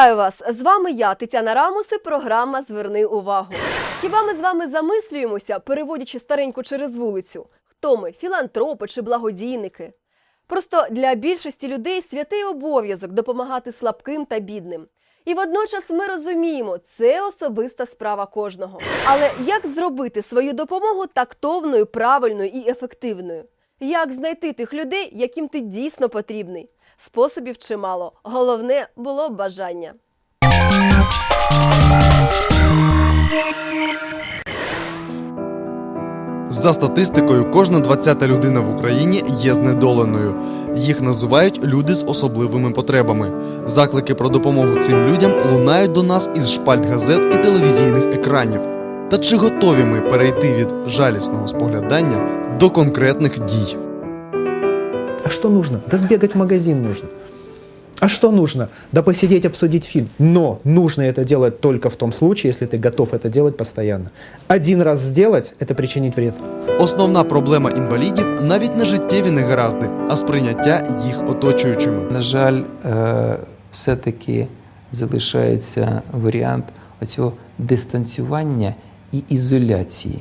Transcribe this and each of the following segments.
Вітаю вас! З вами я, Тетяна Рамус, і програма Зверни увагу. Хіба ми з вами замислюємося, переводячи стареньку через вулицю? Хто ми філантропи чи благодійники? Просто для більшості людей святий обов'язок допомагати слабким та бідним. І водночас ми розуміємо, це особиста справа кожного. Але як зробити свою допомогу тактовною, правильною і ефективною? Як знайти тих людей, яким ти дійсно потрібний? Способів чимало. Головне було бажання. За статистикою, кожна 20-та людина в Україні є знедоленою. Їх називають люди з особливими потребами. Заклики про допомогу цим людям лунають до нас із шпальт газет і телевізійних екранів. Та чи готові ми перейти від жалісного споглядання до конкретних дій? А что нужно? Да сбегать в магазин нужно. А что нужно? Да посидеть, обсудить фильм. Но нужно это делать только в том случае, если ты готов это делать постоянно. Один раз сделать – это причинить вред. Основна проблема інвалідів навіть не життєві негаразди, а сприйняття їх оточуючими. На жаль, е, все-таки залишається варіант оцього дистанціювання і ізоляції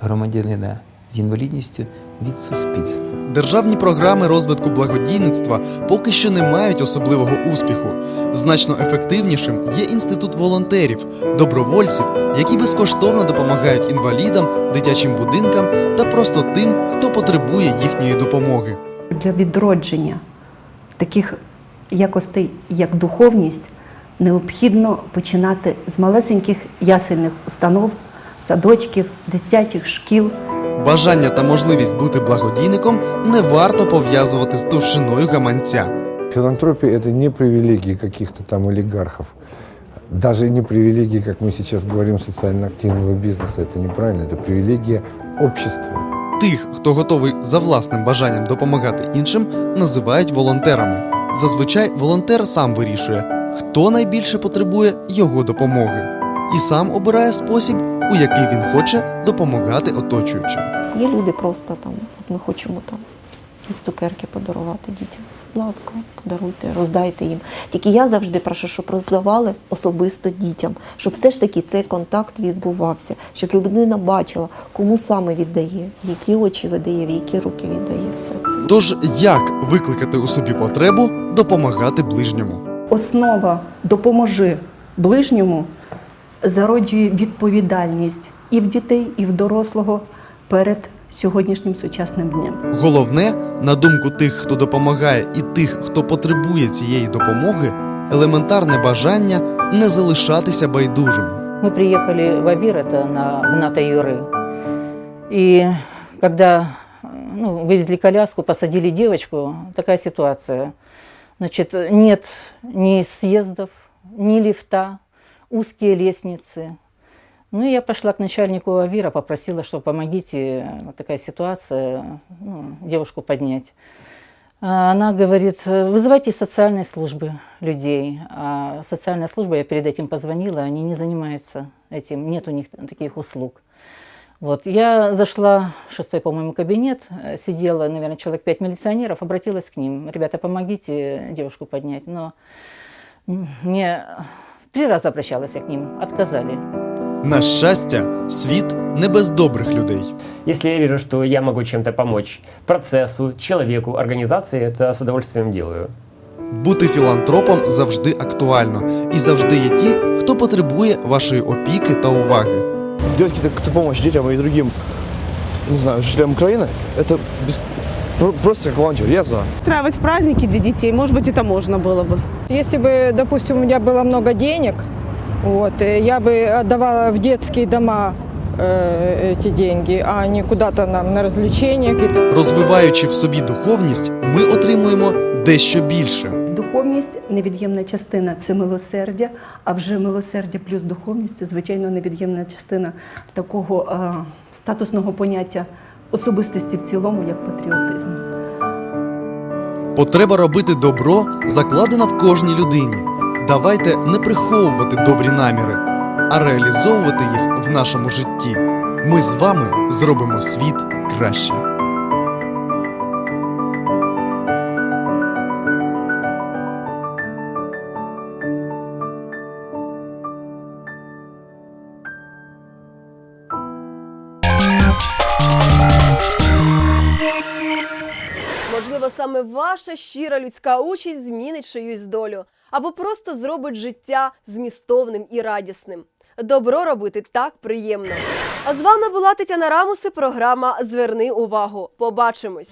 громадянина з інвалідністю Від суспільства. Державні програми розвитку благодійництва поки що не мають особливого успіху. Значно ефективнішим є інститут волонтерів, добровольців, які безкоштовно допомагають інвалідам, дитячим будинкам та просто тим, хто потребує їхньої допомоги. Для відродження таких якостей, як духовність, необхідно починати з малесеньких ясельних установ, садочків, дитячих шкіл Бажання та можливість бути благодійником не варто пов'язувати з товщиною гаманця. Филантропия – это не привилегии каких-то там олигархов. Даже не привилегии, как мы сейчас говорим, социально активного бизнеса. Это неправильно, это привилегия общества. Тих, хто готовий за власним бажанням допомагати іншим, називають волонтерами. Зазвичай волонтер сам вирішує, хто найбільше потребує його допомоги, і сам обирає спосіб, у який він хоче допомагати оточуючим. Є люди просто там, от ми хочемо там якісь цукерки подарувати дітям. Будь ласка, подаруйте, роздайте їм. Тільки я завжди прошу, щоб роздавали особисто дітям, щоб все ж таки цей контакт відбувався, щоб людина бачила, кому саме віддає, які очі видає, в які руки віддає все це. Тож як викликати у собі потребу допомагати ближньому? Основа допоможи ближньому зароджує відповідальність і в дітей, і в дорослого перед сьогоднішнім сучасним днем. Головне, на думку тих, хто допомагає, і тих, хто потребує цієї допомоги, елементарне бажання не залишатися байдужим. Мы приехали в Авир, это на Гната Юры. И когда э, ну, вывезли коляску, посадили девочку, такая ситуация. Значит, нет ни съездов, ни лифта, узкие лестницы. Ну, я пошла к начальнику Авира, попросила, что помогите, вот такая ситуация, ну, девушку поднять. А Она говорит, вызывайте из социальной службы людей. А социальная служба, я перед этим позвонила, они не занимаются этим, нет у них таких услуг. Вот. Я зашла в шестой, по-моему, кабинет, сидело, наверное, человек пять милиционеров, обратилась к ним. Ребята, помогите девушку поднять. Но мне три раза обращалась я к ним, отказали. На щастя, світ не без добрих людей. Если я вижу, что я могу чем-то помочь процессу, человеку, организации, это с удовольствием делаю. Бути філантропом завжди актуально, і завжди є ті, хто потребує вашої опіки та уваги. делать какую-то помощь детям и другим, не знаю, жителям Украины, это без- про- просто как волонтер. Я за. устраивать праздники для детей, может быть, это можно было бы. Если бы, допустим, у меня было много денег, вот, э, я бы отдавала в детские дома э, эти деньги, а не куда-то нам на развлечения какие-то. Розвиваючи в собі духовність, ми отримуємо дещо більше. Духовність невід'ємна частина це милосердя, а вже милосердя плюс духовність це звичайно невід'ємна частина такого а, статусного поняття особистості в цілому, як патріотизм. Потреба робити добро закладена в кожній людині. Давайте не приховувати добрі наміри, а реалізовувати їх в нашому житті. Ми з вами зробимо світ краще. Саме ваша щира людська участь змінить чиюсь долю або просто зробить життя змістовним і радісним. Добро робити так приємно. А з вами була Тетяна Рамуси. Програма Зверни увагу. Побачимось.